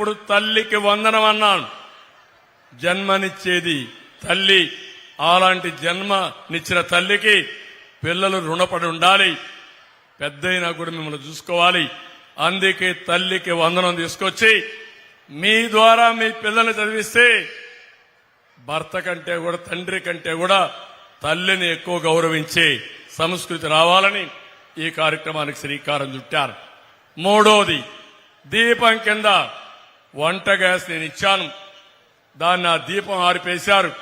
ఎప్పుడు తల్లికి వందనం అన్నాను. జన్మనిచ్చేది తల్లి. అలాంటి జన్మనిచ్చిన తల్లికి పిల్లలు రుణపడి ఉండాలి. పెద్దయినా కూడా మిమ్మల్ని చూసుకోవాలి. అందుకే తల్లికి వందనం తీసుకొచ్చి మీ ద్వారా మీ పిల్లల్ని చదివిస్తే భర్త కంటే కూడా తండ్రి కంటే కూడా తల్లిని ఎక్కువ గౌరవించే సంస్కృతి రావాలని ఈ కార్యక్రమానికి శ్రీకారం చుట్టారు. మూడోది దీపం కింద వంట గ్యాస్ నేను ఇచ్చాను దాన్ని ఆ దీపం ఆరిపేశారు.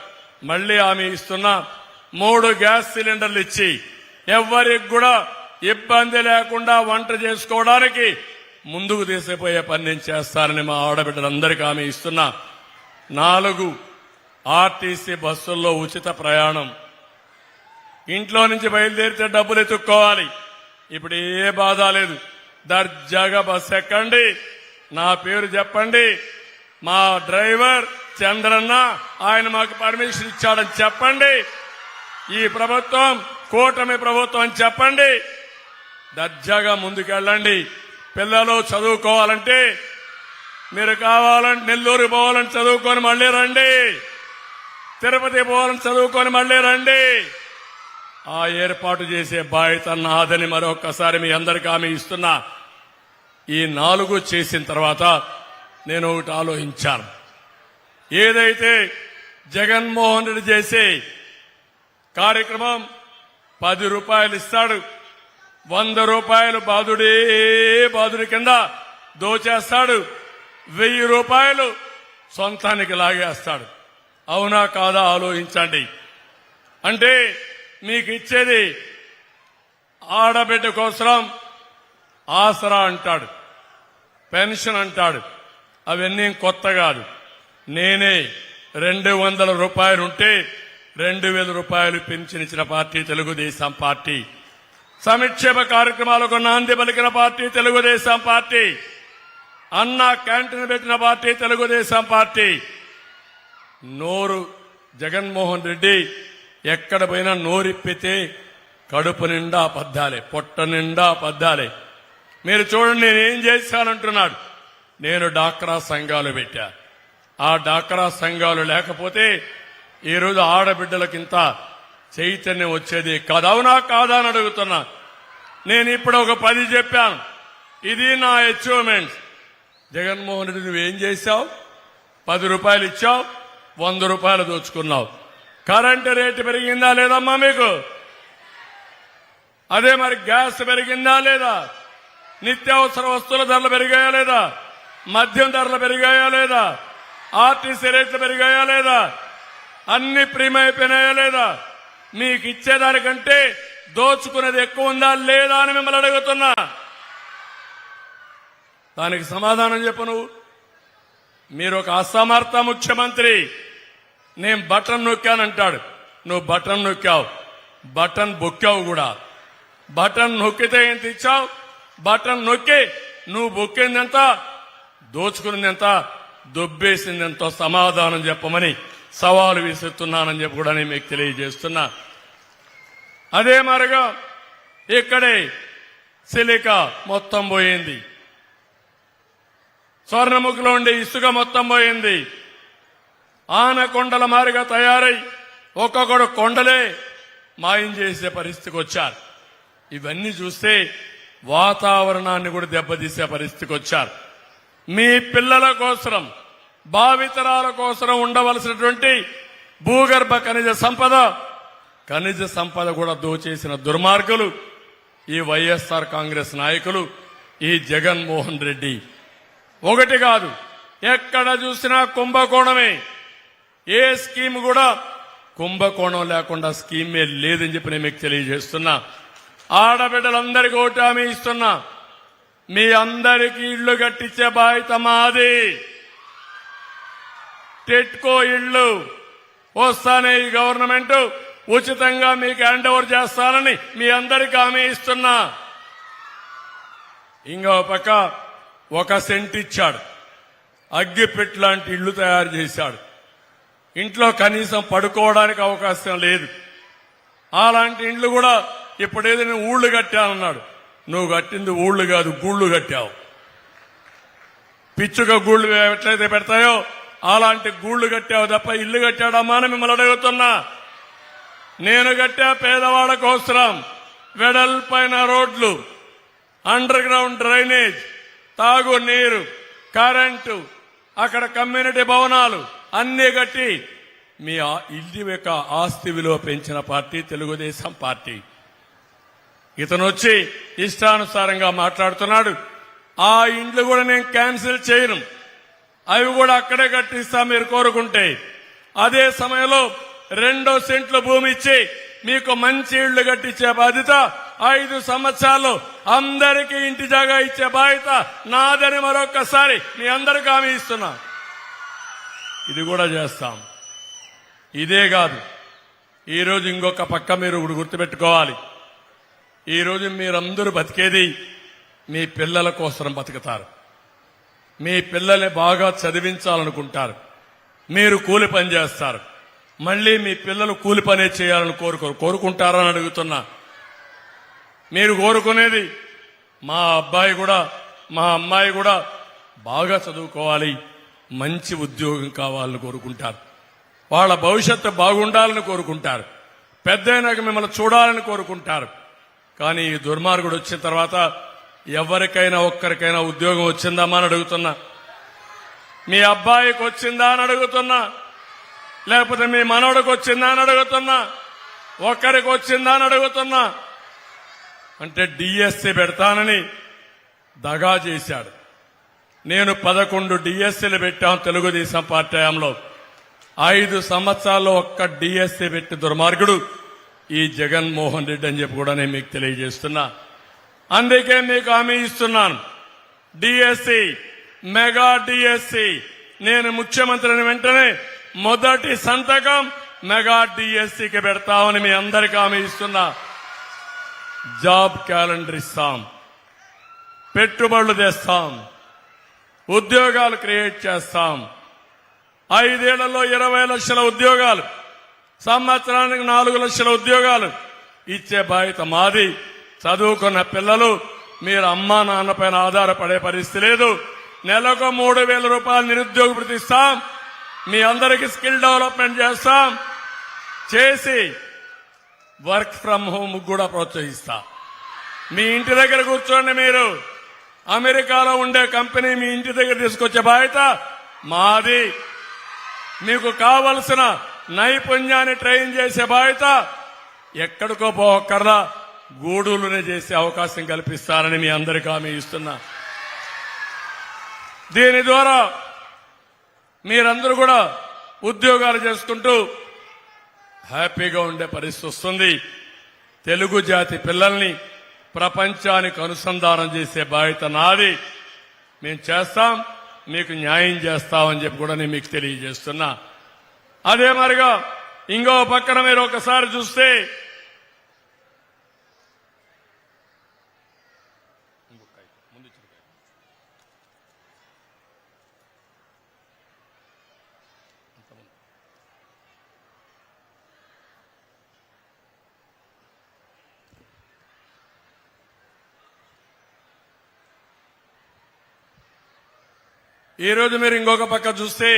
మళ్ళీ ఆమె ఇస్తున్న మూడు గ్యాస్ సిలిండర్లు ఇచ్చి ఎవ్వరికి కూడా ఇబ్బంది లేకుండా వంట చేసుకోవడానికి ముందుకు తీసిపోయే పని నేను చేస్తానని మా ఆడబిడ్డలందరికీ ఆమె ఇస్తున్నా నాలుగు ఆర్టీసీ బస్సుల్లో ఉచిత ప్రయాణం. ఇంట్లో నుంచి బయలుదేరితే డబ్బులు ఎత్తుక్కోవాలి. ఇప్పుడు ఏ బాధ లేదు. దర్జాగా బస్సు ఎక్కండి. నా పేరు చెప్పండి. మా డ్రైవర్ చంద్రన్న ఆయన మాకు పర్మిషన్ ఇచ్చాడని చెప్పండి. ఈ ప్రభుత్వం కూటమి ప్రభుత్వం అని చెప్పండి. దర్జాగా ముందుకెళ్ళండి. పిల్లలు చదువుకోవాలంటే మీరు కావాలంటే నెల్లూరు పోవాలని చదువుకొని మళ్ళీ రండి. తిరుపతి పోవాలని చదువుకొని మళ్ళీ రండి. ఆ ఏర్పాటు చేసే బాధ్యత నాదని మరొకసారి మీ అందరికీ ఆమె ఇస్తున్నా. ఈ నాలుగు చేసిన తర్వాత నేను ఒకటి ఆలోచించాను. ఏదైతే జగన్మోహన్ రెడ్డి చేసే కార్యక్రమం పది రూపాయలు ఇస్తాడు వంద రూపాయలు బాధుడే బాధుడి కింద దోచేస్తాడు వెయ్యి రూపాయలు సొంతానికి లాగేస్తాడు. అవునా కాదా ఆలోచించండి. అంటే మీకు ఇచ్చేది ఆడబిడ్డ కోసం ఆసరా అంటాడు. పెన్షన్ అంటాడు. అవన్నీ కొత్త కాదు. నేనే రెండు వందల రూపాయలు ఉంటే రెండు వేల రూపాయలు పెన్షన్ ఇచ్చిన పార్టీ తెలుగుదేశం పార్టీ. సంక్షేమ కార్యక్రమాలకు నాంది పలికిన party Telugu Desam party. Anna canteen పెట్టిన పార్టీ తెలుగుదేశం పార్టీ. నోరు జగన్మోహన్ రెడ్డి ఎక్కడ పోయినా నోరిప్పితే కడుపు నిండా పద్దాలే పొట్ట నిండా పద్దాలే మీరు చూడండి నేనేం చేశానంటున్నాడు. నేను డాక్రా సంఘాలు పెట్టా. ఆ డాక్రా సంఘాలు లేకపోతే ఈరోజు ఆడబిడ్డలకింత చైతన్యం వచ్చేది కదవునా కాదా అని అడుగుతున్నా. నేను ఇప్పుడు ఒక పది చెప్పాను. ఇది నా అచీవ్మెంట్ జగన్మోహన్ రెడ్డి నువ్వేం చేశావు? పది రూపాయలు ఇచ్చావు వంద రూపాయలు దోచుకున్నావు. కరెంటు రేటు పెరిగిందా లేదమ్మా మీకు? అదే మరి గ్యాస్ పెరిగిందా లేదా? నిత్యావసర వస్తువుల ధరలు పెరిగాయా లేదా? మద్యం ధరలు పెరిగాయా లేదా? ఆర్టీసీ రేట్లు పెరిగాయా లేదా? అన్ని ప్రియమైపోయినాయా లేదా? మీకు ఇచ్చేదానికంటే దోచుకునేది ఎక్కువ ఉందా లేదా అని మిమ్మల్ని అడుగుతున్నా. దానికి సమాధానం చెప్పు నువ్వు. మీరు ఒక అసమర్థ ముఖ్యమంత్రి. నేను బటన్ నొక్కానంటాడు. నువ్వు బటన్ నొక్కావు. బటన్ బొక్కావు కూడా. బటన్ నొక్కితే ఏం తెచ్చావు బటన్ నొక్కి నువ్వు బొక్కిందెంత? దోచుకున్నదెంత దొబ్బేసిందెంతో సమాధానం చెప్పమని సవాలు విసురుతున్నానని చెప్పి కూడా నేను మీకు తెలియజేస్తున్నా. అదే మరిగా ఇక్కడే సిలిక మొత్తం పోయింది. స్వర్ణముఖిలో ఉండే ఇసుక మొత్తం పోయింది. ఆనకొండల మారిగా తయారై ఒక్కొక్కడు కొండలే మాయం చేసే పరిస్థితికి వచ్చారు. ఇవన్నీ చూస్తే వాతావరణాన్ని కూడా దెబ్బతీసే పరిస్థితికి వచ్చారు. మీ పిల్లల కోసరం భావితరాల కోసం ఉండవలసినటువంటి భూగర్భ ఖనిజ సంపద ఖనిజ సంపద కూడా దోచేసిన దుర్మార్గులు ఈ వైఎస్ఆర్ కాంగ్రెస్ నాయకులు ఈ జగన్మోహన్ రెడ్డి. ఒకటి కాదు ఎక్కడ చూసినా కుంభకోణమే. ఏ స్కీమ్ కూడా కుంభకోణం లేకుండా స్కీమే లేదని చెప్పి నేను మీకు తెలియజేస్తున్నా. ఆడబిడ్డలందరికీ ఓటు హామీ ఇస్తున్నా. మీ అందరికీ ఇళ్ళు కట్టించే బాధ్యత మాది. టెట్కో ఇళ్ళు వస్తానే ఈ గవర్నమెంట్. ఉచితంగా మీకు హ్యాండ్ ఓవర్ చేస్తానని మీ అందరికీ హామీ ఇస్తున్నా. ఇంకో పక్క ఒక సెంట్ ఇచ్చాడు. అగ్గిపెట్టి లాంటి ఇళ్ళు తయారు చేశాడు. ఇంట్లో కనీసం పడుకోవడానికి అవకాశం లేదు. అలాంటి ఇండ్లు కూడా ఇప్పుడు ఏదైనా నేను ఊళ్ళు కట్టానన్నాడు. నువ్వు కట్టింది ఊళ్ళు కాదు గూళ్ళు కట్టావు. పిచ్చుక గూళ్ళు ఎట్లయితే పెడతాయో అలాంటి గూళ్ళు కట్టావు తప్ప ఇల్లు కట్టాడమ్మా అని మిమ్మల్ని అడుగుతున్నా. నేను కట్టా పేదవాడ కోసరం వెడల్పైన రోడ్లు అండర్ గ్రౌండ్ డ్రైనేజ్ తాగు నీరు కరెంటు అక్కడ కమ్యూనిటీ భవనాలు అన్నీ కట్టి మీ ఇల్లు యొక్క ఆస్తి విలువ పెంచిన పార్టీ తెలుగుదేశం పార్టీ. ఇతను వచ్చి ఇష్టానుసారంగా మాట్లాడుతున్నాడు. ఆ ఇండ్లు కూడా నేను క్యాన్సిల్ చేయను. అవి కూడా అక్కడే కట్టిస్తా మీరు కోరుకుంటే. అదే సమయంలో రెండో సెంట్లు భూమి ఇచ్చి మీకు మంచి ఇళ్ళు కట్టించే బాధ్యత ఐదు సంవత్సరాలు అందరికీ ఇంటి జాగా ఇచ్చే బాధ్యత నాదని మరొక్కసారి మీ అందరికీ హామీ ఇస్తున్నా. ఇది కూడా చేస్తాం. ఇదే కాదు. ఈరోజు ఇంకొక పక్క మీరు గుర్తుపెట్టుకోవాలి. ఈరోజు మీరందరూ బతికేది మీ పిల్లల కోసం బతుకుతారు. మీ పిల్లల్ని బాగా చదివించాలనుకుంటారు. మీరు కూలి పని చేస్తారు. మళ్ళీ మీ పిల్లలు కూలి పనే చేయాలని కోరుకోరు. కోరుకుంటారని అడుగుతున్నా. మీరు కోరుకునేది మా అబ్బాయి కూడా మా అమ్మాయి కూడా బాగా చదువుకోవాలి. మంచి ఉద్యోగం కావాలని కోరుకుంటారు. వాళ్ళ భవిష్యత్తు బాగుండాలని కోరుకుంటారు. పెద్దయినాక మిమ్మల్ని చూడాలని కోరుకుంటారు. కానీ ఈ దుర్మార్గుడు వచ్చిన తర్వాత ఎవరికైనా ఒక్కరికైనా ఉద్యోగం వచ్చిందామా అని అడుగుతున్నా. మీ అబ్బాయికి వచ్చిందా అని అడుగుతున్నా. లేకపోతే మీ మనవడికి వచ్చిందా అని అడుగుతున్నా. ఒక్కరికి వచ్చిందా అని అడుగుతున్నా. అంటే డిఎస్సి పెడతానని దగా చేశాడు. నేను పదకొండు డిఎస్సీలు పెట్టాం తెలుగుదేశం పార్టీ హయాంలో. ఐదు సంవత్సరాల్లో ఒక్క డిఎస్సీ పెట్టి దుర్మార్గుడు ఈ జగన్మోహన్ రెడ్డి అని చెప్పి కూడా నేను మీకు తెలియజేస్తున్నా. అందుకే మీకు హామీ ఇస్తున్నాను. డిఎస్సి మెగా డిఎస్సి నేను ముఖ్యమంత్రిని వెంటనే మొదటి సంతకం మెగా డిఎస్సికి పెడతామని మీ అందరికీ హామీ ఇస్తున్నా. జాబ్ క్యాలెండర్ ఇస్తాం. పెట్టుబడులు తెస్తాం. ఉద్యోగాలు క్రియేట్ చేస్తాం. ఐదేళ్ళలో ఇరవై లక్షల ఉద్యోగాలు సంవత్సరానికి నాలుగు లక్షల ఉద్యోగాలు ఇచ్చే బాధ్యత మాది. చదువుకున్న పిల్లలు మీరు అమ్మా నాన్న పైన ఆధారపడే పరిస్థితి లేదు. నెలకు మూడు వేల రూపాయలు నిరుద్యోగ ప్రతిస్తాం మీ అందరికీ స్కిల్ డెవలప్మెంట్ చేస్తాం. చేసి వర్క్ ఫ్రమ్ హోమ్ కూడా ప్రోత్సహిస్తా. మీ ఇంటి దగ్గర కూర్చోండి మీరు. అమెరికాలో ఉండే కంపెనీ మీ ఇంటి దగ్గర తీసుకొచ్చే బాధ్యత మాది. మీకు కావలసిన నైపుణ్యాన్ని ట్రైన్ చేసే బాధ్యత ఎక్కడికో పోకర్లా గూడూలునే చేసే అవకాశం కల్పిస్తారని మీ అందరికీ హామీ ఇస్తున్నా. దీని ద్వారా మీరందరూ కూడా ఉద్యోగాలు చేసుకుంటూ హ్యాపీగా ఉండే పరిస్థితి వస్తుంది. తెలుగు జాతి పిల్లల్ని ప్రపంచానికి అనుసంధానం చేసే బాధ్యత నాది. మేము చేస్తాం మీకు న్యాయం చేస్తామని చెప్పి కూడా నేను మీకు తెలియజేస్తున్నా. అదే మరిగా ఇంకో పక్కన మీరు ఒకసారి చూస్తే ఈ రోజు మీరు ఇంకొక పక్క చూస్తే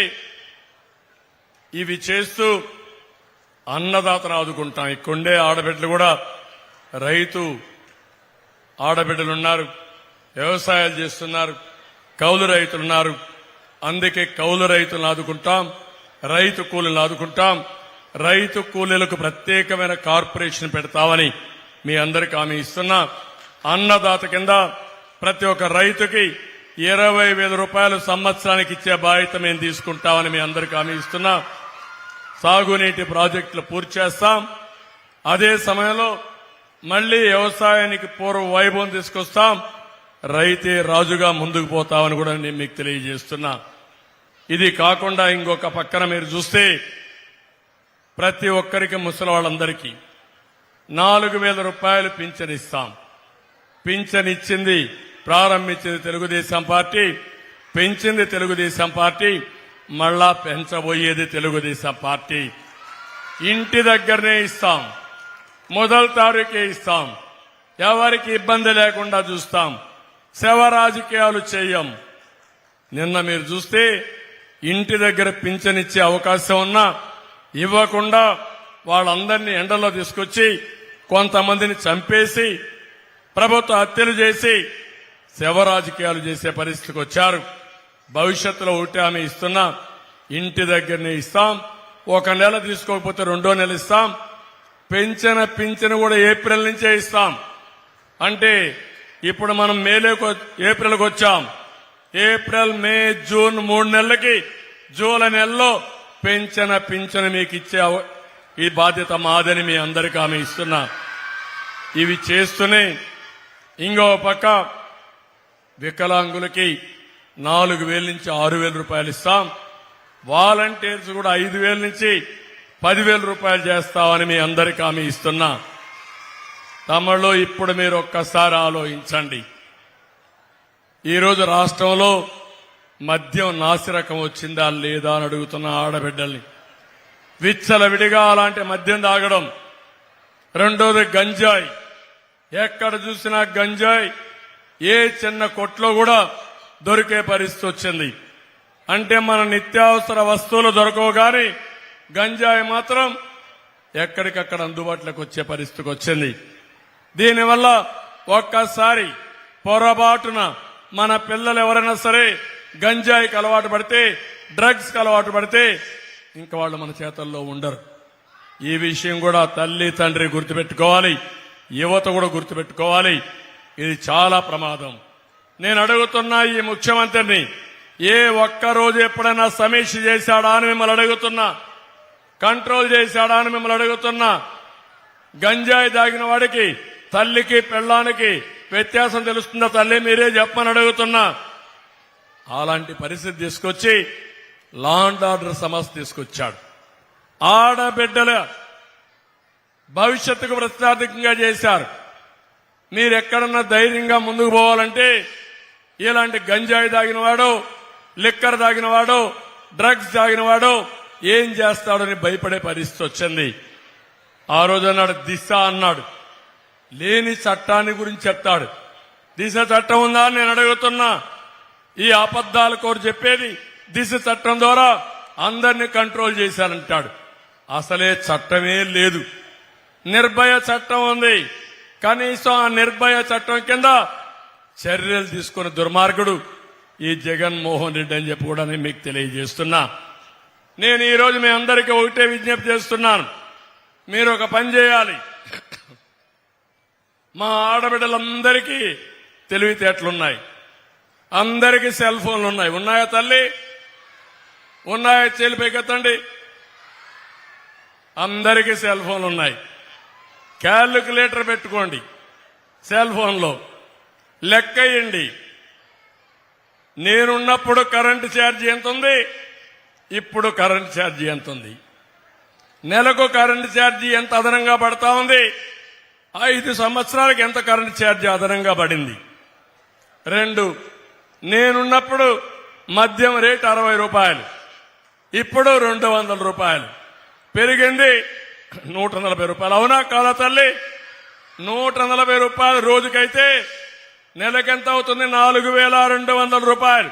ఇవి చేస్తూ అన్నదాతను ఆదుకుంటాం. ఇక్కడే ఆడబిడ్డలు కూడా రైతు ఆడబిడ్డలు ఉన్నారు వ్యవసాయాలు చేస్తున్నారు కౌలు రైతులున్నారు. అందుకే కౌలు రైతులను ఆదుకుంటాం రైతు కూలీలను ఆదుకుంటాం. రైతు కూలీలకు ప్రత్యేకమైన కార్పొరేషన్ పెడతామని మీ అందరికి హామీ ఇస్తున్నా. అన్నదాత కింద ప్రతి ఒక్క రైతుకి ఇరవై వేల రూపాయలు సంవత్సరానికి ఇచ్చే బాధ్యత మేము తీసుకుంటామని మీ అందరికి హామీ ఇస్తున్నా. సాగునీటి ప్రాజెక్టులు పూర్తి చేస్తాం. అదే సమయంలో మళ్ళీ వ్యవసాయానికి పూర్వ వైభవం తీసుకొస్తాం. రైతే రాజుగా ముందుకు పోతామని కూడా నేను మీకు తెలియజేస్తున్నా. ఇది కాకుండా ఇంకొక పక్కన మీరు చూస్తే ప్రతి ఒక్కరికి ముసలి వాళ్ళందరికీ నాలుగు వేల రూపాయలు పింఛన్ ఇస్తాం. పింఛన్ ఇచ్చింది ప్రారంభించింది తెలుగుదేశం పార్టీ పెంచింది తెలుగుదేశం పార్టీ. మళ్ళా పెంచబోయేది తెలుగుదేశం పార్టీ. ఇంటి దగ్గరనే ఇస్తాం. మొదటి తారీఖే ఇస్తాం. ఎవరికి ఇబ్బంది లేకుండా చూస్తాం. శవ రాజకీయాలు చేయం. నిన్న మీరు చూస్తే ఇంటి దగ్గర పింఛనిచ్చే అవకాశం ఉన్నా ఇవ్వకుండా వాళ్ళందరినీ ఎండలో తీసుకొచ్చి కొంతమందిని చంపేసి ప్రభుత్వ హత్యలు చేసి శవ రాజకీయాలు చేసే పరిస్థితికి వచ్చారు. భవిష్యత్తులో ఒకటి ఆమె ఇస్తున్నా. ఇంటి దగ్గరనే ఇస్తాం. ఒక నెల తీసుకోకపోతే రెండో నెల ఇస్తాం. పెంచిన పింఛను కూడా ఏప్రిల్ నుంచే ఇస్తాం. అంటే ఇప్పుడు మనం మేలోకి ఏప్రిల్కి వచ్చాం. ఏప్రిల్ మే జూన్ మూడు నెలలకి జూలై నెలలో పెంచిన పింఛను మీకు ఇచ్చే ఈ బాధ్యత మాదని మీ అందరికీ ఆమె ఇస్తున్నా. ఇవి చేస్తూనే ఇంకో పక్క వికలాంగులకి నాలుగు వేల నుంచి ఆరు వేల రూపాయలు ఇస్తాం. వాలంటీర్స్ కూడా ఐదు వేల నుంచి పదివేల రూపాయలు చేస్తామని మీ అందరికీ హామీ ఇస్తున్నా. తమలో ఇప్పుడు మీరు ఒక్కసారి ఆలోచించండి. ఈరోజు రాష్ట్రంలో మద్యం నాసిరకం వచ్చిందా లేదా అని అడుగుతున్న ఆడబిడ్డల్ని. విచ్చలవిడిగా అలాంటి మద్యం తాగడం. రెండోది గంజాయి. ఎక్కడ చూసినా గంజాయి. ఏ చిన్న కొట్లో కూడా దొరికే పరిస్థితి వచ్చింది. అంటే మన నిత్యావసర వస్తువులు దొరకవు కానీ గంజాయి మాత్రం ఎక్కడికక్కడ అందుబాటులోకి వచ్చే పరిస్థితికి వచ్చింది. దీనివల్ల ఒక్కసారి పొరపాటున మన పిల్లలు ఎవరైనా సరే గంజాయికి అలవాటు పడితే డ్రగ్స్కి అలవాటు పడితే ఇంకా వాళ్ళు మన చేతల్లో ఉండరు. ఈ విషయం కూడా తల్లి తండ్రి గుర్తుపెట్టుకోవాలి యువత కూడా గుర్తుపెట్టుకోవాలి. ఇది చాలా ప్రమాదం. నేను అడుగుతున్నా ఈ ముఖ్యమంత్రిని ఏ ఒక్క రోజు ఎప్పుడైనా సమీక్ష చేశాడా అని మిమ్మల్ని అడుగుతున్నా. కంట్రోల్ చేశాడా అని మిమ్మల్ని అడుగుతున్నా. గంజాయి దాగిన వాడికి తల్లికి పెళ్ళానికి వ్యత్యాసం తెలుస్తుందా తల్లి? మీరే చెప్పని అడుగుతున్నా. అలాంటి పరిస్థితి తీసుకొచ్చి లా అండ్ ఆర్డర్ సమస్య తీసుకొచ్చాడు. ఆడబిడ్డల భవిష్యత్తుకు ప్రతిష్టాత్మకంగా చేశారు. మీరు ఎక్కడన్నా ధైర్యంగా ముందుకు పోవాలంటే ఇలాంటి గంజాయి తాగినవాడో లిక్కర్ తాగినవాడో డ్రగ్స్ తాగినవాడో ఏం చేస్తాడని భయపడే పరిస్థితి వచ్చింది. ఆ రోజు అన్నాడు దిశ అన్నాడు. లేని చట్టాన్ని గురించి చెప్తాడు. దిశ చట్టం ఉందా? అని నేను అడుగుతున్నా. ఈ అబద్దాల కోరు చెప్పేది దిశ చట్టం ద్వారా అందరినీ కంట్రోల్ చేశారంటాడు అసలే చట్టమే లేదు. నిర్భయ చట్టం ఉంది. కనీసం ఆ నిర్భయ చట్టం కింద చర్యలు తీసుకున్న దుర్మార్గుడు ఈ జగన్మోహన్ రెడ్డి అని చెప్పి కూడా నేను మీకు తెలియజేస్తున్నా. నేను ఈరోజు మీ అందరికీ ఒకటే విజ్ఞప్తి చేస్తున్నాను. మీరు ఒక పని చేయాలి. మా ఆడబిడ్డలందరికీ తెలివితేటలున్నాయి. అందరికీ సెల్ ఫోన్లు ఉన్నాయి. ఉన్నాయా తల్లి? ఉన్నాయా చెల్లిపైకెత్తండి అందరికీ సెల్ ఫోన్లు ఉన్నాయి. క్యాలిక్యులేటర్ పెట్టుకోండి. సెల్ ఫోన్లో. లెక్కయ్యండి. నేనున్నప్పుడు కరెంటు ఛార్జ్ ఎంత ఉంది ఇప్పుడు కరెంటు ఛార్జీ ఎంత ఉంది నెలకు కరెంటు ఛార్జీ ఎంత అదనంగా పడతా ఉంది? ఐదు సంవత్సరాలకు ఎంత కరెంటు ఛార్జీ అదనంగా పడింది? రెండు నేనున్నప్పుడు మద్యం రేట్ అరవై రూపాయలు ఇప్పుడు రెండు వందల రూపాయలు. పెరిగింది నూట నలభై రూపాయలు. అవునా కాదా తల్లి? నూట నలభై రూపాయలు రోజుకైతే నెలకెంత అవుతుంది నాలుగు వేల రెండు వందల రూపాయలు.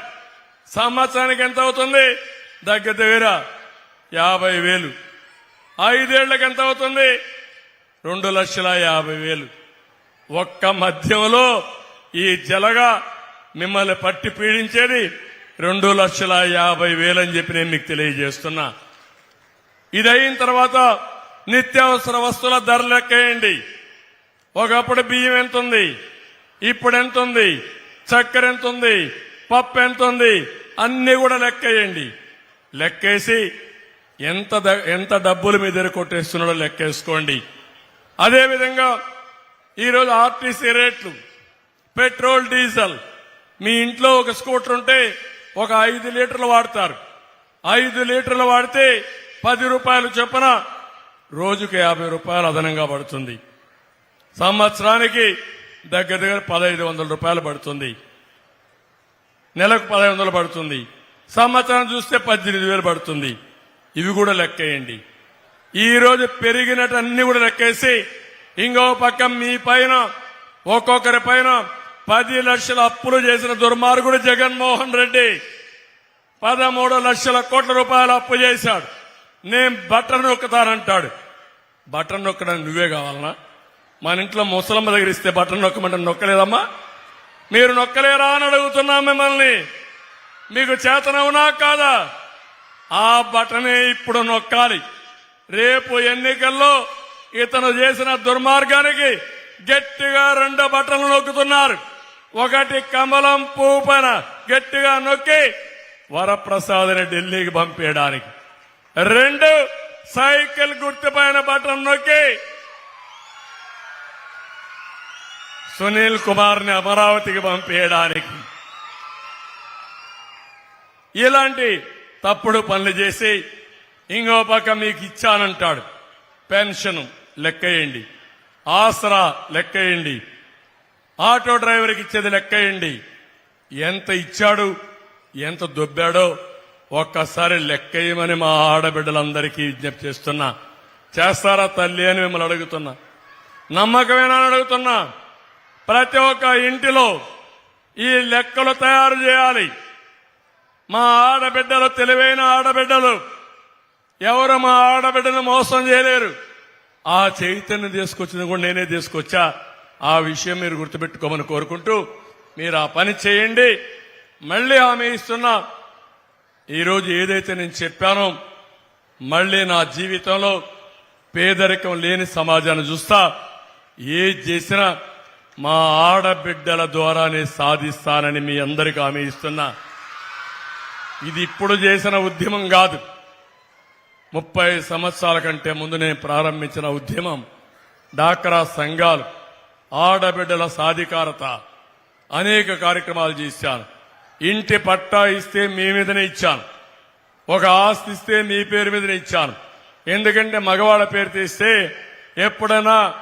సంవత్సరానికి ఎంత అవుతుంది దగ్గర దగ్గర యాభై వేలు. ఐదేళ్ళకు ఎంత అవుతుంది రెండు లక్షల యాభై వేలు. ఒక్క మధ్యంలో ఈ జలగా మిమ్మల్ని పట్టి పీడించేది రెండు లక్షల యాభై వేలని చెప్పి నేను మీకు తెలియజేస్తున్నా. ఇది అయిన తర్వాత నిత్యావసర వస్తువుల ధర లెక్కేయండి. ఒకప్పుడు బియ్యం ఎంత ఉంది ఇప్పుడు ఎంత ఉంది చక్కెర ఎంత ఉంది పప్పు ఎంత ఉంది అన్ని కూడా లెక్కేయండి. లెక్కేసి ఎంత ఎంత డబ్బులు మీ దగ్గర కొట్టేస్తున్నాడో లెక్కేసుకోండి. అదేవిధంగా ఈరోజు ఆర్టీసీ రేట్లు పెట్రోల్ డీజిల్. మీ ఇంట్లో ఒక స్కూటర్ ఉంటే ఒక ఐదు లీటర్లు వాడతారు. ఐదు లీటర్లు వాడితే పది రూపాయలు చొప్పున రోజుకు యాభై రూపాయలు అదనంగా పడుతుంది. సంవత్సరానికి దగ్గర దగ్గర పదహైదు వందల రూపాయలు పడుతుంది. నెలకు పదహైదు వందలు పడుతుంది. సంవత్సరం చూస్తే పద్దెనిమిది వేలు పడుతుంది. ఇవి కూడా లెక్కేయండి. ఈరోజు పెరిగినటన్నీ పెరిగినట్టు అన్ని కూడా లెక్కేసి ఇంకో పక్క మీ పైన ఒక్కొక్కరి పైన పది లక్షల అప్పులు చేసిన దుర్మార్గుడు జగన్మోహన్ రెడ్డి పదమూడు లక్షల కోట్ల రూపాయలు అప్పు చేశాడు. నేను బట్టను నొక్కుతానంటాడు. బట్టను నొక్కడానికి నువ్వే కావాలనా? మన ఇంట్లో ముసలమ్మ దగ్గర ఇస్తే బట్టలు నొక్కమంటే నొక్కలేదమ్మా? మీరు నొక్కలేరా అని అడుగుతున్నాం మిమ్మల్ని. మీకు చేతనవునా కాదా? ఆ బటనే ఇప్పుడు నొక్కాలి. రేపు ఎన్నికల్లో ఇతను చేసిన దుర్మార్గానికి గట్టిగా రెండు బటన్లు నొక్కుతున్నారు. ఒకటి కమలం పూపన గట్టిగా నొక్కి వరప్రసాద్ని ఢిల్లీకి పంపించడానికి రెండు సైకిల్ గుర్తుపైన బటన్ నొక్కి సునీల్ కుమార్ని అమరావతికి పంపేయడానికి. ఇలాంటి తప్పుడు పనులు చేసి ఇంకో పక్క మీకు ఇచ్చానంటాడు. పెన్షన్ లెక్కేయండి. ఆసరా లెక్కేయండి. ఆటో డ్రైవర్కి ఇచ్చేది లెక్కేయండి. ఎంత ఇచ్చాడు ఎంత దొబ్బాడో ఒక్కసారి లెక్కేయమని మా ఆడబిడ్డలందరికీ విజ్ఞప్తి చేస్తున్నా. చేస్తారా తల్లి అని మిమ్మల్ని అడుగుతున్నా. నమ్మకమేనా అని అడుగుతున్నా. ప్రతి ఒక్క ఇంటిలో ఈ లెక్కలు తయారు చేయాలి. మా ఆడబిడ్డలు తెలివైన ఆడబిడ్డలు ఎవరు మా ఆడబిడ్డను మోసం చేయలేరు. ఆ చైతన్యం తీసుకొచ్చింది కూడా నేనే తీసుకొచ్చా. ఆ విషయం మీరు గుర్తుపెట్టుకోమని కోరుకుంటూ మీరు ఆ పని చేయండి. మళ్ళీ ఆమె ఇస్తున్నా. ఈరోజు ఏదైతే నేను చెప్పానో మళ్ళీ నా జీవితంలో పేదరికం లేని సమాజాన్ని చూస్తా. ఏది చేసినా మా ఆడబిడ్డల ద్వారానే సాధిస్తానని మీ అందరికీ హామీ ఇస్తున్నా. ఇది ఇప్పుడు చేసిన ఉద్యమం కాదు. ముప్పై సంవత్సరాల కంటే ముందు నేను ప్రారంభించిన ఉద్యమం డాక్రా సంఘాలు ఆడబిడ్డల సాధికారత అనేక కార్యక్రమాలు చేశాను. ఇంటి పట్టా ఇస్తే మీ మీదనే ఇచ్చాను. ఒక ఆస్తి ఇస్తే మీ పేరు మీదనే ఇచ్చాను. ఎందుకంటే మగవాళ్ళ పేరు తీస్తే ఎప్పుడైనా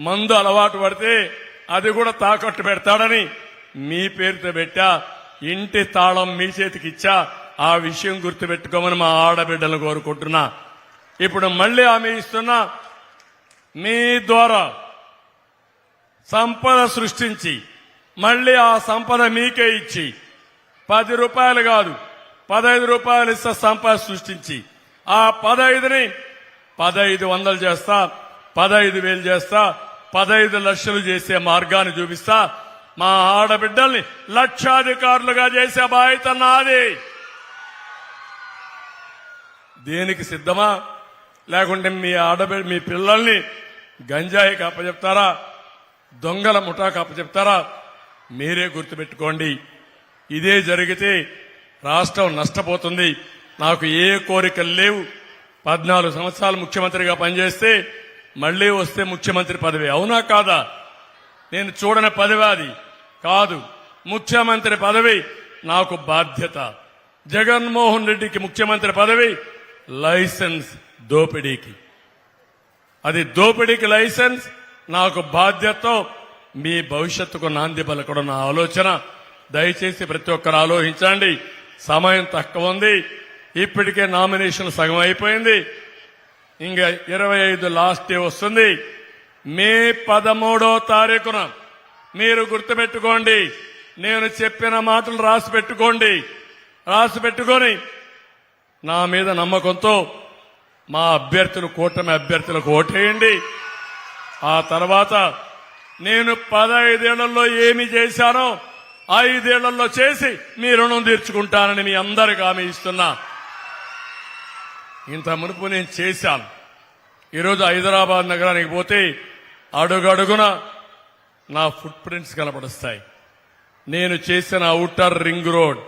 మందు అలవాటు పడితే అది కూడా తాకట్టు పెడతాడని మీ పేరుతో పెట్టా ఇంటి తాళం మీ చేతికి ఇచ్చా ఆ విషయం గుర్తుపెట్టుకోమని మా ఆడబిడ్డలను కోరుకుంటున్నా. ఇప్పుడు మళ్ళీ ఆమె ఇస్తున్నా మీ ద్వారా సంపద సృష్టించి మళ్ళీ ఆ సంపద మీకే ఇచ్చి పది రూపాయలు కాదు పదహైదు రూపాయలు ఇస్తే సంపద సృష్టించి ఆ పదహైదుని పదహైదు వందలు చేస్తా పదహైదు వేలు చేస్తా పదహైదు లక్షలు చేసే మార్గాన్ని చూపిస్తా. మా ఆడబిడ్డల్ని లక్షాధికారులుగా చేసే బాధ్యత నాది. దేనికి సిద్ధమా? లేకుంటే మీ ఆడబిడ్డ మీ పిల్లల్ని గంజాయికి అప్పచెప్తారా దొంగల ముఠాకు అప్పచెప్తారా మీరే గుర్తుపెట్టుకోండి. ఇదే జరిగితే రాష్ట్రం నష్టపోతుంది. నాకు ఏ కోరికలు లేవు. పద్నాలుగు సంవత్సరాలు ముఖ్యమంత్రిగా పనిచేస్తే మళ్ళీ వస్తే ముఖ్యమంత్రి పదవి. అవునా కాదా? నేను చూడని పదవి అది. కాదు ముఖ్యమంత్రి పదవి నాకు బాధ్యత. జగన్మోహన్ రెడ్డికి ముఖ్యమంత్రి పదవి లైసెన్స్ దోపిడీకి. అది దోపిడీకి లైసెన్స్ నాకు బాధ్యతతో మీ భవిష్యత్తుకు నాంది పలకడం నా ఆలోచన. దయచేసి ప్రతి ఒక్కరు ఆలోచించండి. సమయం తక్కువ ఉంది. ఇప్పటికే నామినేషన్ సగం అయిపోయింది. ఇంకా ఇరవై ఐదు లాస్ట్ డే వస్తుంది. మే పదమూడో తారీఖున మీరు గుర్తుపెట్టుకోండి. నేను చెప్పిన మాటలు రాసి పెట్టుకోండి. రాసి పెట్టుకొని నా మీద నమ్మకంతో మా అభ్యర్థులు కూటమి అభ్యర్థులకు ఓటేయండి. ఆ తర్వాత నేను పదైదేళ్ళలో ఏమి చేశానో ఐదేళ్ళలో చేసి మీ రుణం తీర్చుకుంటానని మీ అందరికి హామీ ఇస్తున్నా. ఇంత మునుపు నేను చేశాను. ఈరోజు హైదరాబాద్ నగరానికి పోతే అడుగడుగున నా ఫుట్ ప్రింట్స్ కనపడుస్తాయి. నేను చేసిన అవుటర్ రింగ్ రోడ్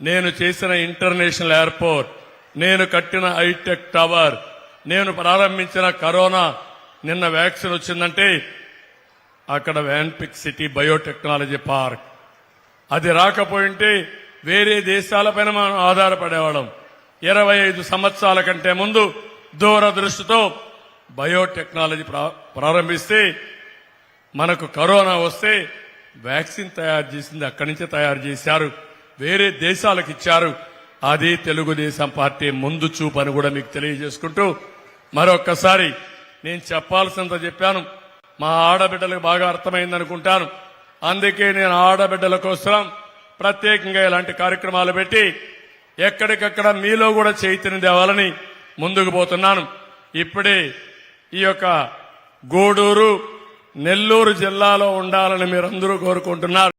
నేను చేసిన ఇంటర్నేషనల్ ఎయిర్పోర్ట్ నేను కట్టిన హైటెక్ టవర్ నేను ప్రారంభించిన కరోనా నిన్న వ్యాక్సిన్ వచ్చిందంటే అక్కడ వ్యాన్పిక్ సిటీ బయోటెక్నాలజీ పార్క్ అది రాకపోయింటే వేరే దేశాలపైన మనం ఆధారపడేవాళ్ళం. ఇరవై ఐదు సంవత్సరాల కంటే ముందు దూరదృష్టితో బయోటెక్నాలజీ ప్రారంభిస్తే మనకు కరోనా వస్తే వ్యాక్సిన్ తయారు చేసింది అక్కడి నుంచే తయారు చేశారు. వేరే దేశాలకు ఇచ్చారు. అది తెలుగుదేశం పార్టీ ముందు చూపు అని కూడా మీకు తెలియజేసుకుంటూ మరొక్కసారి నేను చెప్పాల్సినంత చెప్పాను. మా ఆడబిడ్డలకు బాగా అర్థమైంది అనుకుంటాను అందుకే నేను ఆడబిడ్డల కోసం ప్రత్యేకంగా ఇలాంటి కార్యక్రమాలు పెట్టి ఎక్కడికక్కడ మీలో కూడా చైతన్యం తేవాలని ముందుకు పోతున్నాను. ఇప్పుడే ఈ యొక్క గూడూరు నెల్లూరు జిల్లాలో ఉండాలని మీరందరూ కోరుకుంటున్నారు.